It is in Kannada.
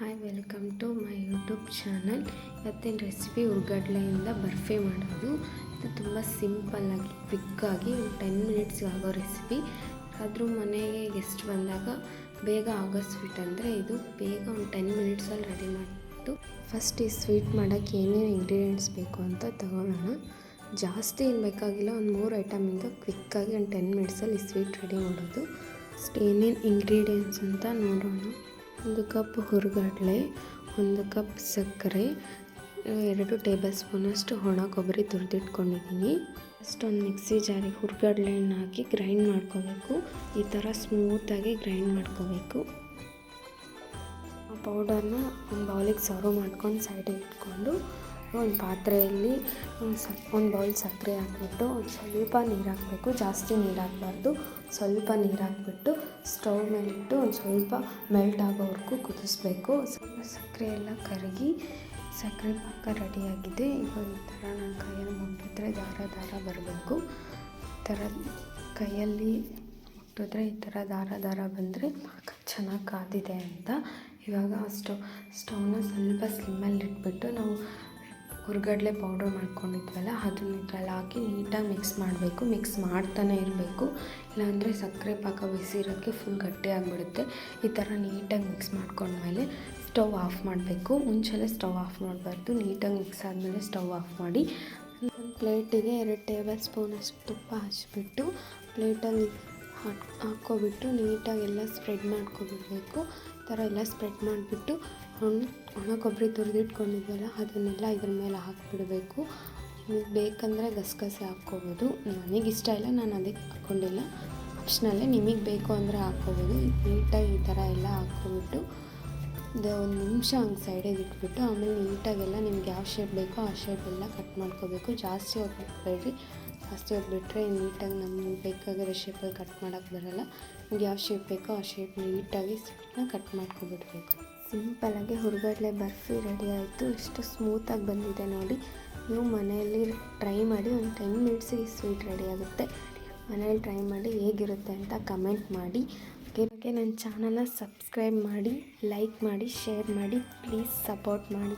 Hi welcome to my YouTube channel ಇವತ್ತಿನ ರೆಸಿಪಿ ಉರ್ಗಡ್ಲೆಯಿಂದ ಬರ್ಫಿ ಮಾಡೋದು. ಇದು ತುಂಬ ಸಿಂಪಲ್ಲಾಗಿ ಕ್ವಿಕ್ಕಾಗಿ ಒಂದು ಟೆನ್ ಮಿನಿಟ್ಸ್ಗೆ ಆಗೋ ರೆಸಿಪಿ ಆದರೂ ಮನೆಗೆ ಗೆಸ್ಟ್ ಬಂದಾಗ ಬೇಗ ಆಗೋ ಸ್ವೀಟ್ ಅಂದರೆ ಇದು. ಬೇಗ ಒಂದು ಟೆನ್ ಮಿನಿಟ್ಸಲ್ಲಿ ರೆಡಿ ಮಾಡಿಬಿಟ್ಟು ಫಸ್ಟ್ ಈ ಸ್ವೀಟ್ ಮಾಡೋಕ್ಕೆ ಏನೇನು ಇಂಗ್ರೀಡಿಯೆಂಟ್ಸ್ ಬೇಕು ಅಂತ ತಗೊಳ್ಳೋಣ. ಜಾಸ್ತಿ ಏನು ಬೇಕಾಗಿಲ್ಲ, ಒಂದು ಮೂರು ಐಟಮಿಂದ ಕ್ವಿಕ್ಕಾಗಿ ಒಂದು ಟೆನ್ ಮಿನಿಟ್ಸಲ್ಲಿ ಈ ಸ್ವೀಟ್ ರೆಡಿ ಮಾಡೋದು. ಅಷ್ಟು ಏನೇನು ಇಂಗ್ರೀಡಿಯೆಂಟ್ಸ್ ಅಂತ ನೋಡೋಣ. ಒಂದು ಕಪ್ ಹುರುಗಡ್ಲೆ, ಒಂದು ಕಪ್ ಸಕ್ಕರೆ ಎರಡು ಟೇಬಲ್ ಸ್ಪೂನಷ್ಟು ಒಣ ಕೊಬ್ಬರಿ ತುರಿದಿಟ್ಕೊಂಡಿದ್ದೀನಿ. ಫಸ್ಟ್ ಒಂದು ಮಿಕ್ಸಿ ಜಾರಿಗೆ ಹುರುಗಡ್ಲೆನ ಹಾಕಿ ಗ್ರೈಂಡ್ ಮಾಡ್ಕೋಬೇಕು. ಈ ಥರ ಸ್ಮೂತಾಗಿ ಗ್ರೈಂಡ್ ಮಾಡ್ಕೋಬೇಕು. ಆ ಪೌಡರ್ನ ಒಂದು ಬೌಲಿಗೆ ಸರ್ವ್ ಮಾಡ್ಕೊಂಡು ಸೈಡಿಗೆ ಇಟ್ಕೊಂಡು ಒಂದು ಪಾತ್ರೆಯಲ್ಲಿ ಒಂದು ಸಕ್, ಒಂದು ಬೌಲ್ ಸಕ್ಕರೆ ಹಾಕ್ಬಿಟ್ಟು ಒಂದು ಸ್ವಲ್ಪ ನೀರು ಹಾಕಬೇಕು. ಜಾಸ್ತಿ ನೀರು ಹಾಕಬಾರ್ದು. ಸ್ವಲ್ಪ ನೀರು ಹಾಕ್ಬಿಟ್ಟು ಸ್ಟವ್ ಮೇಲಿಟ್ಟು ಒಂದು ಸ್ವಲ್ಪ ಮೆಲ್ಟ್ ಆಗೋವರೆಗೂ ಕುದಿಸ್ಬೇಕು. ಸಕ್ಕರೆ ಎಲ್ಲ ಕರಗಿ ಸಕ್ಕರೆ ಪಾಕ ರೆಡಿಯಾಗಿದೆ ಈಗ ಈ ಥರ ನಾನು ಕೈಯಲ್ಲಿ ಮುಟ್ಟಿದ್ರೆ ದಾರ ದಾರ ಬರಬೇಕು. ಈ ಥರ ಕೈಯಲ್ಲಿ ಮುಟ್ಟಿದ್ರೆ ಈ ಥರ ದಾರ ದಾರ ಬಂದರೆ ಪಾಕ ಚೆನ್ನಾಗಿ ಕಾದಿದೆ ಅಂತ. ಇವಾಗ ಸ್ಟವ್ ಸ್ಟೌವ್ನ ಸ್ವಲ್ಪ ಸ್ಲಿಮ್ಮಲ್ಲಿ ಇಟ್ಬಿಟ್ಟು ನಾವು ಹುರ್ಗಡ್ಲೆ ಪೌಡರ್ ಮಾಡ್ಕೊಂಡಿದ್ವಲ್ಲ, ಅದನ್ನ ಇದ್ರಲ್ಲಿ ಹಾಕಿ ನೀಟಾಗಿ ಮಿಕ್ಸ್ ಮಾಡಬೇಕು. ಮಿಕ್ಸ್ ಮಾಡ್ತಾನೆ ಇರಬೇಕು. ಇಲ್ಲಾಂದರೆ ಸಕ್ಕರೆ ಪಾಕ ಬಿಸಿರೋಕ್ಕೆ ಫುಲ್ ಗಟ್ಟಿ ಆಗಿಬಿಡುತ್ತೆ ಈ ಥರ ನೀಟಾಗಿ ಮಿಕ್ಸ್ ಮಾಡ್ಕೊಂಡ್ಮೇಲೆ ಸ್ಟವ್ ಆಫ್ ಮಾಡಬೇಕು. ಮುಂಚೆಲೆ ಸ್ಟವ್ ಆಫ್ ಮಾಡಬಾರ್ದು ನೀಟಾಗಿ ಮಿಕ್ಸ್ ಆದಮೇಲೆ ಸ್ಟವ್ ಆಫ್ ಮಾಡಿ ಪ್ಲೇಟಿಗೆ ಎರಡು ಟೇಬಲ್ ಸ್ಪೂನಷ್ಟು ತುಪ್ಪ ಹಚ್ಬಿಟ್ಟು ಪ್ಲೇಟಲ್ಲಿ ಹಾಕ್ಕೊಬಿಟ್ಟು ನೀಟಾಗಿ ಎಲ್ಲ ಸ್ಪ್ರೆಡ್ ಮಾಡ್ಕೊಬಿಡಬೇಕು. ಈ ಥರ ಎಲ್ಲ ಸ್ಪ್ರೆಡ್ ಮಾಡಿಬಿಟ್ಟು ಒಣ ಒಣ ಕೊಬ್ಬರಿ ತುರಿದಿಟ್ಕೊಂಡಿದ್ವಲ್ಲ, ಅದನ್ನೆಲ್ಲ ಇದ್ರ ಮೇಲೆ ಹಾಕಿಬಿಡಬೇಕು. ನಿಮಗೆ ಬೇಕಂದರೆ ಗಸಗಸೆ ಹಾಕ್ಕೋಬೋದು. ನನಗೆ ಇಷ್ಟ ಇಲ್ಲ, ನಾನು ಅದಕ್ಕೆ ಹಾಕ್ಕೊಂಡಿಲ್ಲ. ಆಪ್ಷನಲ್ಲೇ ನಿಮಗೆ ಬೇಕು ಅಂದರೆ ಹಾಕ್ಕೋಬೋದು. ನೀಟಾಗಿ ಈ ಥರ ಎಲ್ಲ ಹಾಕ್ಕೊಬಿಟ್ಟು ಇದು ಒಂದು ನಿಮಿಷ ಹಂಗೆ ಸೈಡಿಗೆ ಇಟ್ಬಿಟ್ಟು ಆಮೇಲೆ ನೀಟಾಗೆಲ್ಲ ನಿಮ್ಗೆ ಯಾವ ಶೇಪ್ ಬೇಕೋ ಆ ಶೇಪೆಲ್ಲ ಕಟ್ ಮಾಡ್ಕೋಬೇಕು. ಜಾಸ್ತಿ ಹೊತ್ತು ಬಿಡಬೇಡ್ರಿ. ಜಾಸ್ತಿ ಹೊತ್ತು ಬಿಟ್ಟರೆ ನೀಟಾಗಿ ನಮ್ಗೆ ಬೇಕಾಗಿರೋ ಶೇಪಲ್ಲಿ ಕಟ್ ಮಾಡೋಕ್ಕೆ ಬರೋಲ್ಲ. ನಿಮ್ಗೆ ಯಾವ ಶೇಪ್ ಬೇಕೋ ಆ ಶೇಪ್ ನೀಟಾಗಿ ಸ್ವೀಟ್ನ ಕಟ್ ಮಾಡ್ಕೊಬಿಡ್ಬೇಕು. ಸಿಂಪಲಾಗಿ ಹುರುಗಡ್ಲೆ ಬರ್ಫಿ ರೆಡಿ ಆಯಿತು. ಎಷ್ಟು ಸ್ಮೂತಾಗಿ ಬಂದಿದೆ ನೋಡಿ. ನೀವು ಮನೆಯಲ್ಲಿ ಟ್ರೈ ಮಾಡಿ ಒಂದು ಟೆನ್ ಮಿನಿಟ್ಸಿಗೆ ಸ್ವೀಟ್ ರೆಡಿ ಆಗುತ್ತೆ. ಮನೇಲಿ ಟ್ರೈ ಮಾಡಿ ಹೇಗಿರುತ್ತೆ ಅಂತ ಕಮೆಂಟ್ ಮಾಡಿ. ಹಾಗೆ ನನ್ನ ಚಾನಲ್ನ ಸಬ್ಸ್ಕ್ರೈಬ್ ಮಾಡಿ ಲೈಕ್ ಮಾಡಿ ಶೇರ್ ಮಾಡಿ ಪ್ಲೀಸ್ ಸಪೋರ್ಟ್ ಮಾಡಿ.